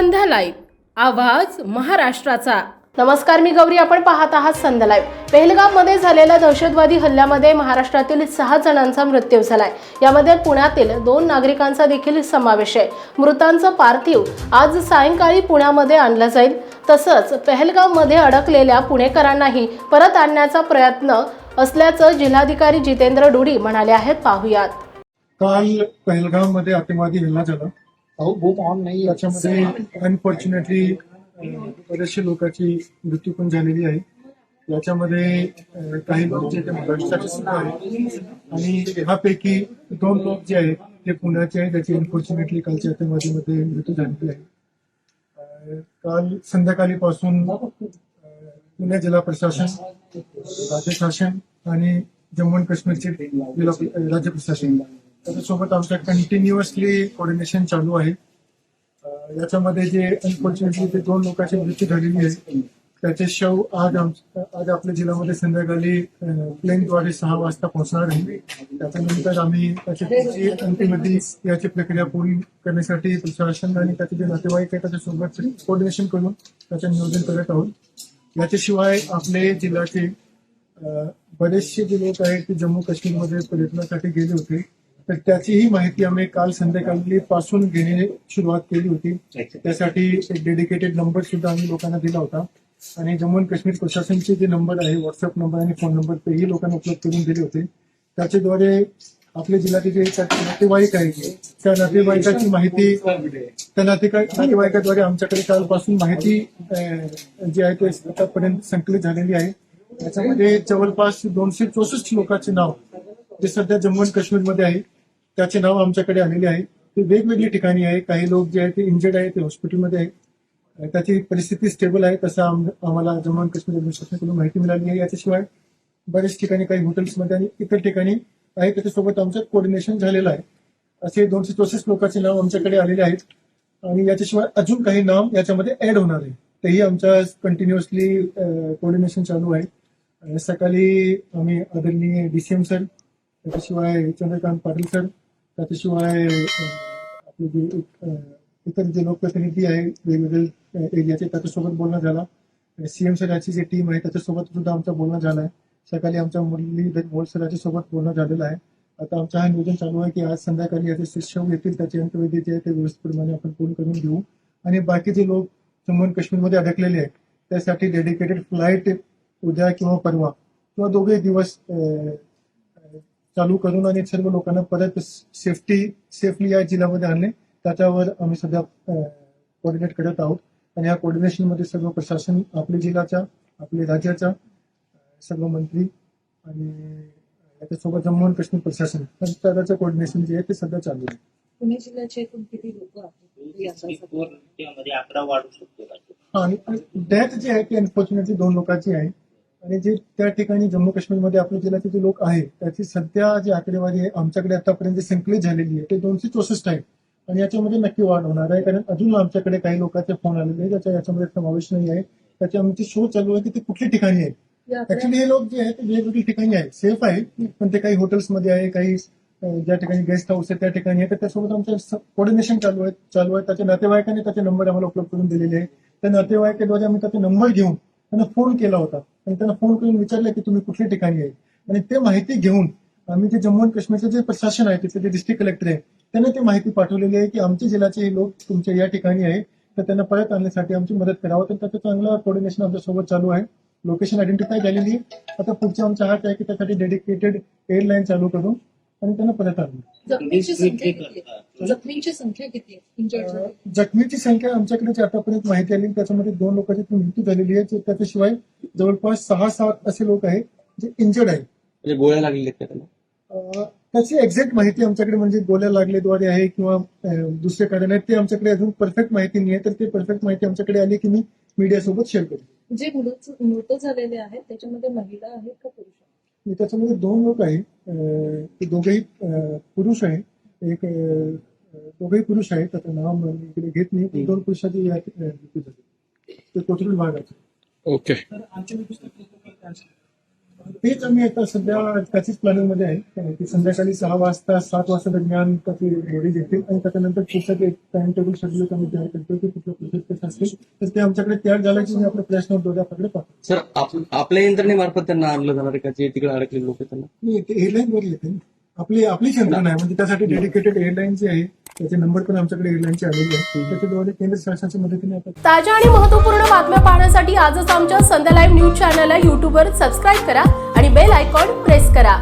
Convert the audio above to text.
संध्या live. आवाज महाराष्ट्राचा. नमस्कार मी गौरी. आपण पाहत आहात संध्या लाईव्ह. पेहलगाममध्ये झालेल्या दहशतवादी हल्ल्यामध्ये महाराष्ट्रातील सहा जणांचा मृत्यू झालाय. यामध्ये पुण्यातील दोन नागरिकांचा देखील समावेश आहे. मृतांचं पार्थिव आज सायंकाळी पुण्यामध्ये आणलं जाईल. तसंच पेहलगावमध्ये अडकलेल्या पुणेकरांनाही परत आणण्याचा प्रयत्न असल्याचं जिल्हाधिकारी जितेंद्र डुडी म्हणाले आहेत. पाहुयात. काल पहलगाममध्ये आतंकवादी हल्ला झाला. अहो ऑन नाही. त्याच्यामध्ये अनफॉर्च्युनेटली बरेचशे लोकांची मृत्यू पण झालेली आहे. याच्यामध्ये काही लोक जे महाराष्ट्राचे सुद्धा आहेत आणि ह्यापैकी दोन लोक जे आहेत ते पुण्याचे आहेत. त्याची अनफॉर्च्युनेटली कालच्या आतंकवादीमध्ये मृत्यू झालेली आहे. काल संध्याकाळीपासून अं, पुणे जिल्हा प्रशासन राज्य शासन आणि जम्मू आणि काश्मीरचे राज्य प्रशासन त्याच्यासोबत आमच्या कंटिन्युअसली कोऑर्डिनेशन चालू आहे. याच्यामध्ये जे अनफॉर्च्युनेटली ते दोन लोकांची मृत्यू झालेली आहे. त्याचे शव आज आज आपल्या जिल्ह्यामध्ये संध्याकाळी प्लेनद्वारे सहा वाजता पोहोचणार आहे. त्याच्यानंतर आम्ही त्याची पुढची याची प्रक्रिया पूर्ण करण्यासाठी प्रशासन आणि त्याचे जे नातेवाईक आहे त्याच्यासोबत कोऑर्डिनेशन करून त्याचं नियोजन करत आहोत. याच्याशिवाय आपले जिल्ह्याचे बरेचसे जे लोक आहेत ते जम्मू काश्मीरमध्ये पर्यटनासाठी गेले होते. तर त्याचीही माहिती आम्ही काल संध्याकाळी पासून घेणे सुरुवात केली होती. त्यासाठी एक डेडिकेटेड नंबर सुद्धा आम्ही लोकांना दिला होता. आणि जम्मू आणि काश्मीर प्रशासनचे जे नंबर आहे व्हॉट्सअप नंबर आणि फोन नंबर तेही लोकांना उपलब्ध करून दिले होते. त्याच्याद्वारे आपल्या जिल्ह्याचे जे नातेवाईक आहेत त्या नातेवाईकाची माहिती त्या नातेवाईकाद्वारे आमच्याकडे कालपासून माहिती जी आहे ते आतापर्यंत संकलित झालेली आहे. याच्यामध्ये जवळपास दोनशे चौसष्ट लोकांचे नाव जे सध्या जम्मू आणि काश्मीरमध्ये आहे. त्याचे नाव आमच्याकडे आलेले आहे. ते वेगवेगळी ठिकाणी आहे. काही लोक जे आहेत ते इंजर्ड आहे ते हॉस्पिटलमध्ये आहे त्याची परिस्थिती स्टेबल आहे तसं आम्हाला जम्मू अँड काश्मीर ऍडमिनिस्ट्रेशनकडून माहिती मिळाली आहे. याच्याशिवाय बऱ्याच ठिकाणी काही हॉटेल्समध्ये आणि इतर ठिकाणी आहे. त्याच्यासोबत आमचं कोऑर्डिनेशन झालेलं आहे. असे दोनशे चौसष्ट लोकांचे नाव आमच्याकडे आलेले आहेत. आणि याच्याशिवाय अजून काही नाव याच्यामध्ये ऍड होणार आहे. तेही आमच्या कंटिन्युअसली कोऑर्डिनेशन चालू आहे. सकाळी आम्ही आदरणीय डी सी एम सर त्याच्याशिवाय चंद्रकांत पाटील सर त्याच्याशिवाय आपले जे इतर जे लोकप्रतिनिधी आहे वेगवेगळे एरियाचे त्याच्यासोबत बोलणं झालं. सीएम सराची जी टीम आहे त्याच्यासोबत सुद्धा आमचं बोलणं झालं आहे सकाळी आमच्या मुरलीधर मोल सराच्या सोबत बोलणं झालेलं आहे. आता आमचं हा नियोजन चालू आहे की आज संध्याकाळी याचे शिक्षक येतील त्याचे अंतविधी जे आहे ते व्यवस्थितप्रमाणे आपण पूर्ण करून घेऊ. आणि बाकीचे लोक जम्मू आणि काश्मीरमध्ये अडकलेले आहेत त्यासाठी डेडिकेटेड फ्लाईट उद्या किंवा परवा किंवा दोघे दिवस चालू करून आणि सर्व लोकांना परत सेफ्टी सेफली या जिल्ह्यामध्ये आणले. त्याच्यावर आम्ही सध्या कोऑर्डिनेट करत आहोत. आणि या कोऑर्डिनेशनमध्ये सर्व प्रशासन आपल्या जिल्ह्याच्या आपल्या राज्याच्या अं, सर्व मंत्री आणि त्याच्यासोबत जम्मू आणि काश्मीर प्रशासन त्याचं कोऑर्डिनेशन जे आहे ते सध्या चालू आहे. पुणे जिल्ह्याचे एकूण किती लोक आहेत? वाढू शकतो डेथ जी आहे ती अनफॉर्च्युनेटली दोन लोकांची आहे. आणि जे त्या ठिकाणी जम्मू काश्मीरमध्ये आपल्या जिल्ह्याचे जे लोक आहेत त्याची सध्या जी आकडेवारी आहे आमच्याकडे आतापर्यंत जी संकलित झालेली आहे ते दोनशे चौसष्ट आहे आणि याच्यामध्ये नक्की वाढ होणार आहे कारण अजून आमच्याकडे काही लोकांचे फोन आलेले आहेत ज्याच्या याच्यामध्ये समावेश नाही आहे. त्याची आमची शोध चालू आहे की ते कुठल्या ठिकाणी आहेत. ऍक्च्युली हे लोक जे आहेत ते वेगवेगळी ठिकाणी आहेत. सेफ आहे पण ते काही हॉटेल्समध्ये आहे काही ज्या ठिकाणी गेस्ट हाऊस आहे त्या ठिकाणी आहे तर त्यासोबत आमचं कोऑर्डिनेशन चालू आहे चालू आहे. त्याच्या नातेवाईकांनी त्याचे नंबर आम्हाला उपलब्ध करून दिलेले आहे त्या नातेवाईकाद्वारे आम्ही त्याचे नंबर घेऊन त्यांना फोन केला होता. आणि त्यांना फोन करून विचारलं की तुम्ही कुठल्या ठिकाणी आहे? आणि ते माहिती घेऊन आम्ही जे जम्मू आणि काश्मीरचं जे प्रशासन आहे तिथले जे डिस्ट्रिक्ट कलेक्टर आहे त्यांना ती माहिती पाठवलेली आहे की आमच्या जिल्ह्याचे हे लोक तुमच्या या ठिकाणी आहे तर त्यांना परत आणण्यासाठी आमची मदत करावं. तर त्याचं चांगलं कोऑर्डिनेशन आमच्यासोबत चालू आहे. लोकेशन आयडेंटिफाय झालेली आहे. आता पुढच्या आमचा हात आहे की त्यासाठी डेडिकेटेड एअरलाईन चालू करून आणि त्यांना परत आणलं जखमींची संख्या किती आहे? करतात. जखमींची संख्या आमच्याकडे जी आतापर्यंत माहिती आली त्याच्यामध्ये दोन लोकांची मृत्यू झालेली आहे. जे- त्याच्याशिवाय जवळपास सहा सात असे लोक आहेत जे इंजर्ड आहेत. म्हणजे गोळ्या लागलेल्या त्याची एक्झॅक्ट माहिती आमच्याकडे म्हणजे गोल्या लागलेद्वारे आहे किंवा दुसरे कारण आहे ते आमच्याकडे अजून परफेक्ट माहिती नाही आहे. तर ते परफेक्ट माहिती आमच्याकडे आली की मी मीडियासोबत शेअर करेन. जे मृत मृत झालेले आहेत त्याच्यामध्ये महिला आहेत का पुरुष त्याच्यामध्ये दोन लोक आहेत. ते दोघेही पुरुष आहेत. एक दोघेही पुरुष आहेत त्याचं नाव मी इकडे घेत नाही पण दोन पुरुषाची ते कोथरूड भागाचे. ओके. तेच आम्ही आता सध्या त्याचीच प्लॅनिंगमध्ये आहे की संध्याकाळी सहा वाजता सात वाजता दरम्यान त्याची बॉडी घेतील आणि त्याच्यानंतर पुढचं एक टाइम टेबल शेड्यूल आम्ही तयार करतो की कुठलं प्रोजेक्ट कसं असेल तर ते आमच्याकडे तयार झालं की मी आपल्या फ्लॅश नोट दोघे आपल्याकडे पाहतो. सर आप- आपल्या यंत्रणेमार्फत त्यांना आणलं जाणार आहे का? जे तिकडे अडकलेले लोक त्यांना? एअरलाईन वर येते आपली आपलीच यंत्रणा आहे. म्हणजे त्यासाठी डेडिकेटेड एअरलाईन जी आहे त्याचे नंबर पण आमच्याकडे एअरलाईनचे आलेले आहेत. त्याच्याद्वारे केंद्र शासनाच्या मदतीने आपण ताज्या आणि महत्त्वपूर्ण बातम्या पाहण्यासाठी आजच आमच्या संध्या लाईव्ह न्यूज चॅनलला यूट्यूबवर सबस्क्राईब करा आणि बेल आयकॉन प्रेस करा.